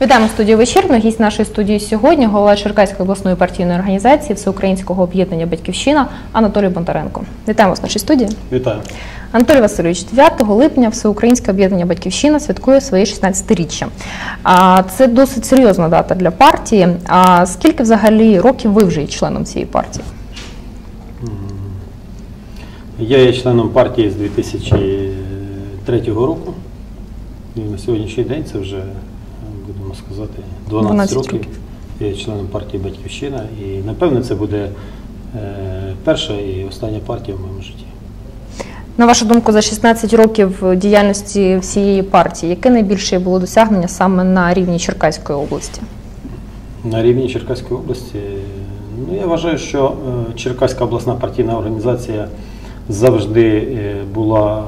Вітаємо студію вечірно. Гість нашої студії сьогодні голова Черкаської обласної партійної організації Всеукраїнського об'єднання Батьківщина Анатолій Бондаренко. Вітаємо вас в нашій студії. Вітаю. Анатолій Васильович, 9 липня Всеукраїнське об'єднання Батьківщина святкує своє 16-річчя. Це досить серйозна дата для партії. А скільки взагалі років ви вже є членом цієї партії? Я є членом партії з 2003 року. І на сьогоднішній день це вже, сказати, 12, 12 років. років. Я є членом партії Батьківщина. І напевне це буде е, перша і остання партія в моєму житті. На вашу думку, за 16 років діяльності всієї партії, яке найбільше було досягнення саме на рівні Черкаської області? На рівні Черкаської області, ну я вважаю, що е, Черкаська обласна партійна організація завжди е, була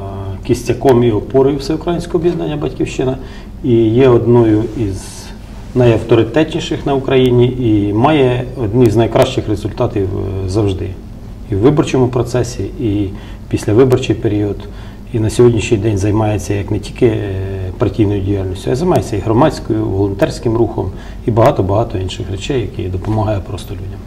кістяком і опорою всеукраїнського об'єднання Батьківщина і є одною із найавторитетніших на Україні і має одні з найкращих результатів е, завжди. І в виборчому процесі, і післявиборчий період. І на сьогоднішній день займається як не тільки е, партійною діяльністю, а займається і громадською, волонтерським рухом і багато-багато інших речей, які допомагають просто людям.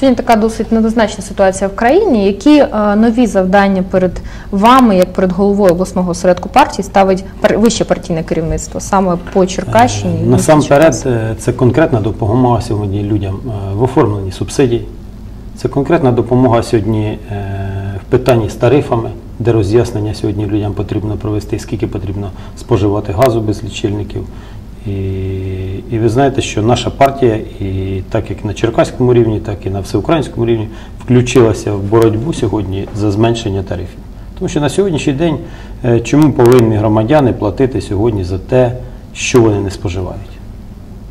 Сьогодні така досить недозначна ситуація в країні. Які е, нові завдання перед вами, як перед головою обласного осередку партії, ставить вище партійне керівництво саме по Черкащині? Е, Насамперед, е, це конкретна допомога сьогодні людям в оформленні субсидій. Це конкретна допомога сьогодні в питанні з тарифами, де роз'яснення сьогодні людям потрібно провести, скільки потрібно споживати газу без лічильників. І, і ви знаєте, що наша партія, і так як на черкаському рівні, так і на всеукраїнському рівні, включилася в боротьбу сьогодні за зменшення тарифів. Тому що на сьогоднішній день е, чому повинні громадяни платити сьогодні за те, що вони не споживають?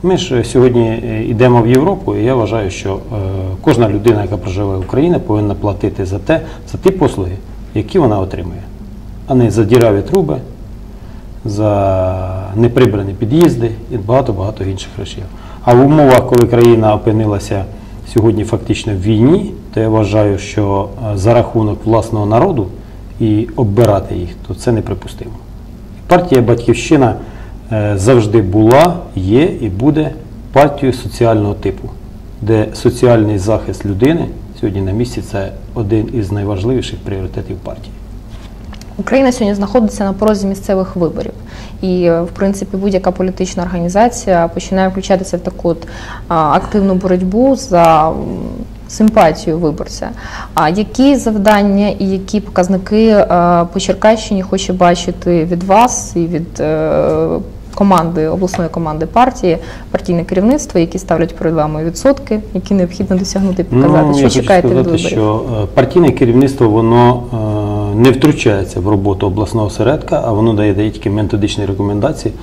Ми ж сьогодні е, йдемо в Європу, і я вважаю, що е, кожна людина, яка проживає в Україні, повинна платити за те, за ті послуги, які вона отримує, а не за діраві труби, за неприбрані під'їзди і багато-багато інших речей. А в умовах, коли країна опинилася сьогодні фактично в війні, то я вважаю, що е, за рахунок власного народу і оббирати їх, то це неприпустимо. Партія Батьківщина е, завжди була, є і буде партією соціального типу, де соціальний захист людини сьогодні на місці це один із найважливіших пріоритетів партії. Україна сьогодні знаходиться на порозі місцевих виборів, і е, в принципі будь-яка політична організація починає включатися в таку от, активну боротьбу за симпатію виборця. А які завдання і які показники е, по Черкащині хоче бачити від вас і від е, команди обласної команди партії, партійне керівництво, які ставлять перед вами відсотки, які необхідно досягнути і показати? Ну, я що хочу чекаєте від виборів? що партійне керівництво воно не втручається в роботу обласного осередка, а воно дає, тільки методичні рекомендації.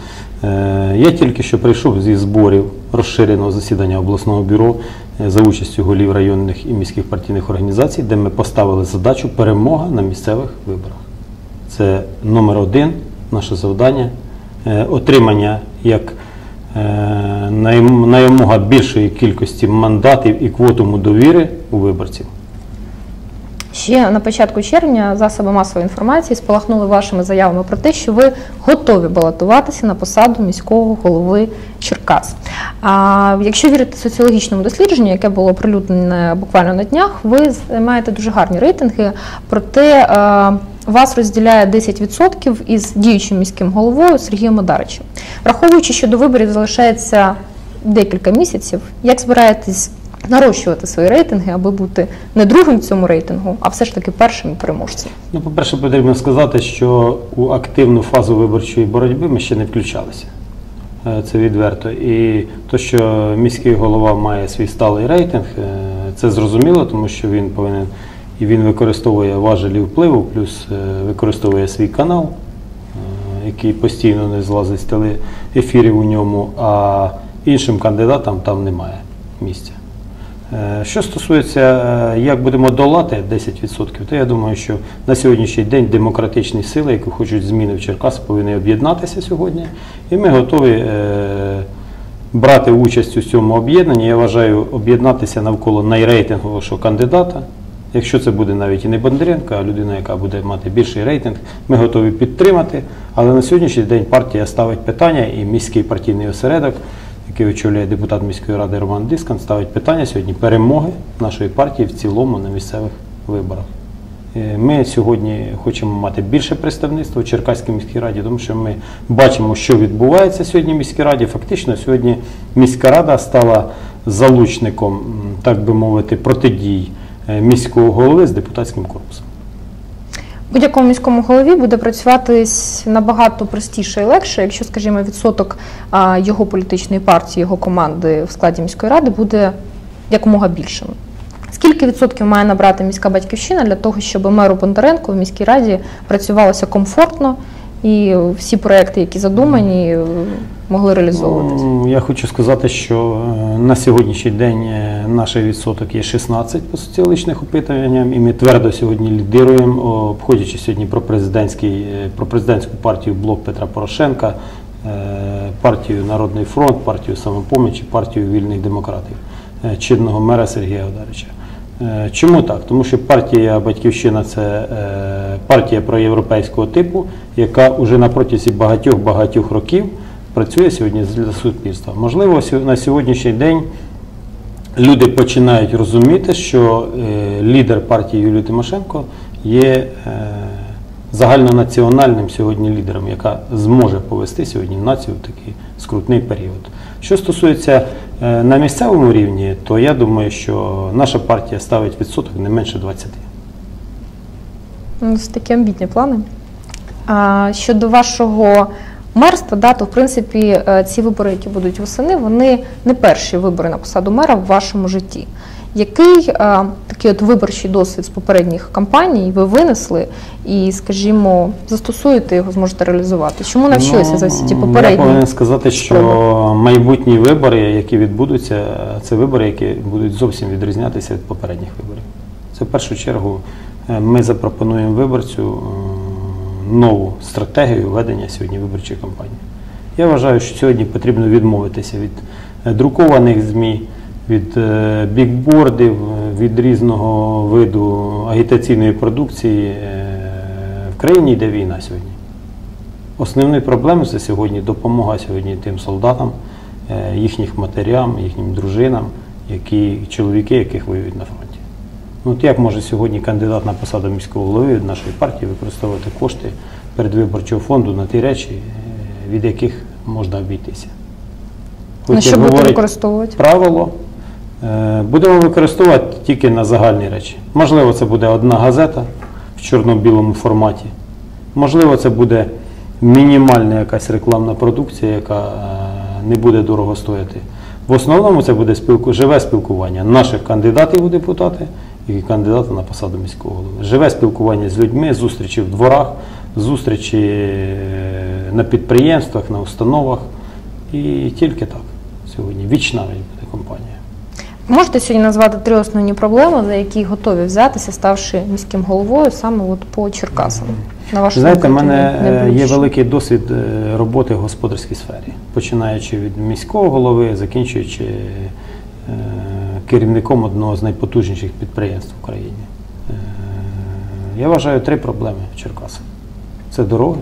Е, Я тільки що прийшов зі зборів розширеного засідання обласного бюро е, за участю голів районних і міських партійних організацій, де ми поставили задачу перемога на місцевих виборах. Це номер один, наше завдання е, отримання як е, найм- більшої кількості мандатів і квотуму довіри у виборців. Ще на початку червня засоби масової інформації спалахнули вашими заявами про те, що ви готові балотуватися на посаду міського голови Черкас. А якщо вірити соціологічному дослідженню, яке було оприлюднене буквально на днях, ви маєте дуже гарні рейтинги. Проте вас розділяє 10% із діючим міським головою Сергієм Одаричем. Враховуючи, що до виборів залишається декілька місяців, як збираєтесь нарощувати свої рейтинги, аби бути не другим в цьому рейтингу, а все ж таки першим переможцем. Ну, по-перше, потрібно сказати, що у активну фазу виборчої боротьби ми ще не включалися. Е, Це відверто. І те, що міський голова має свій сталий рейтинг, е, це зрозуміло, тому що він повинен і він використовує важелі впливу, плюс е, використовує свій канал, який постійно не злазить з телеефірів у ньому, а іншим кандидатам там немає місця. Е, Що стосується, е, як будемо долати 10%, то я думаю, що на сьогоднішній день демократичні сили, які хочуть зміни в Черкас, повинні об'єднатися сьогодні. І ми готові е, брати участь у цьому об'єднанні. Я вважаю об'єднатися навколо найрейтинговішого кандидата. Якщо це буде навіть і не Бондаренко, а людина, яка буде мати більший рейтинг, ми готові підтримати. Але на сьогоднішній день партія ставить питання і міський партійний осередок який очолює депутат міської ради Роман Дискан, ставить питання сьогодні перемоги нашої партії в цілому на місцевих виборах. Е, Ми сьогодні хочемо мати більше представництва у Черкаській міській раді, тому що ми бачимо, що відбувається сьогодні в міській раді. Фактично, сьогодні міська рада стала залучником, так би мовити, протидій е, міського голови з депутатським корпусом. Будь-якому міському голові буде працювати набагато простіше і легше, якщо, скажімо, відсоток його політичної партії, його команди в складі міської ради буде якомога більшим. Скільки відсотків має набрати міська батьківщина для того, щоб меру Бондаренко в міській раді працювалося комфортно і всі проекти, які задумані, могли реалізовуватися? Ну, Я хочу сказати, що е, на сьогоднішній день е, наш відсоток є 16 по соціологічних опитуванням, і ми твердо сьогодні лідируємо, обходячи сьогодні про президентський е, про президентську партію Блок Петра Порошенка, партію Народний фронт, партію самопоміч і партію вільних демократів чинного мера Сергія Одарича. Е, Чому так? Тому що партія Батьківщина це е, партія проєвропейського типу, яка вже на протязі багатьох-багатьох років працює сьогодні для суспільства. Можливо, на сьогоднішній день люди починають розуміти, що е, лідер партії Юлії Тимошенко є загальнонаціональним сьогодні лідером, яка зможе повести сьогодні націю в такий скрутний період. Що стосується на місцевому рівні, то я думаю, що наша партія ставить відсоток не менше 20. Ну, Це такі амбітні плани. А щодо вашого мерства, да, то в принципі е, ці вибори, які будуть восени, вони не перші вибори на посаду мера в вашому житті. Який е, такий от виборчий досвід з попередніх кампаній ви винесли і, скажімо, застосуєте його, зможете реалізувати? Чому навчилися за всі ті Ну, попередні? Я повинен сказати, що майбутні вибори, які відбудуться, це вибори, які будуть зовсім відрізнятися від попередніх виборів. Це в першу чергу е, ми запропонуємо виборцю нову стратегію ведення сьогодні виборчої кампанії. Я вважаю, що сьогодні потрібно відмовитися від е, друкованих ЗМІ, від е, бікбордів, е, від різного виду агітаційної продукції. В країні йде війна сьогодні. Основною проблемою це сьогодні допомога сьогодні тим солдатам, їхніх матерям, їхнім дружинам, які, чоловіки, яких воюють на фронті. Ну, от як може сьогодні кандидат на посаду міського голови від нашої партії використовувати кошти передвиборчого фонду на ті речі, е, від яких можна обійтися? На що будете використовувати? правило, е, будемо використовувати тільки на загальні речі. Можливо, це буде одна газета в чорно-білому форматі. Можливо, це буде мінімальна якась рекламна продукція, яка е, не буде дорого стояти. В основному це буде спілку, живе спілкування наших кандидатів у депутати і кандидата на посаду міського голови. Живе спілкування з людьми, зустрічі в дворах, зустрічі е, на підприємствах, на установах. І тільки так сьогодні. Вічна буде компанія. Можете сьогодні назвати три основні проблеми, за які готові взятися, ставши міським головою саме от по Черкасам? На вашу Знаєте, в мене е, є великий досвід е, роботи в господарській сфері, починаючи від міського голови, закінчуючи керівником одного з найпотужніших підприємств в Україні. Е, Я вважаю три проблеми в Черкасах. Це дороги,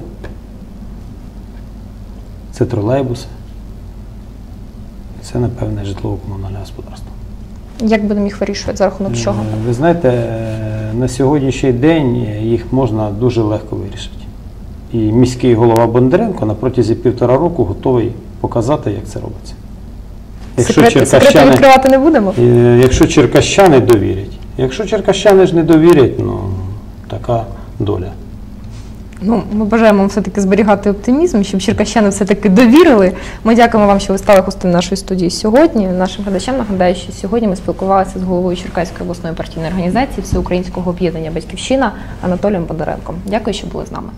це тролейбуси, це, напевне, житлово-комунальне господарство. Як будемо їх вирішувати за рахунок чого? Е, Ви знаєте, е, на сьогоднішній день їх можна дуже легко вирішити. І міський голова Бондаренко на протязі півтора року готовий показати, як це робиться. Секрети, секрети відкривати не будемо? е, якщо черкащани довірять. Якщо черкащани ж не довірять, ну така доля. Ну, ми бажаємо вам все-таки зберігати оптимізм, щоб черкащани все-таки довірили. Ми дякуємо вам, що ви стали гостем нашої студії сьогодні. Нашим глядачам нагадаю, що сьогодні ми спілкувалися з головою Черкаської обласної партійної організації Всеукраїнського об'єднання Батьківщина Анатолієм Бондаренком. Дякую, що були з нами.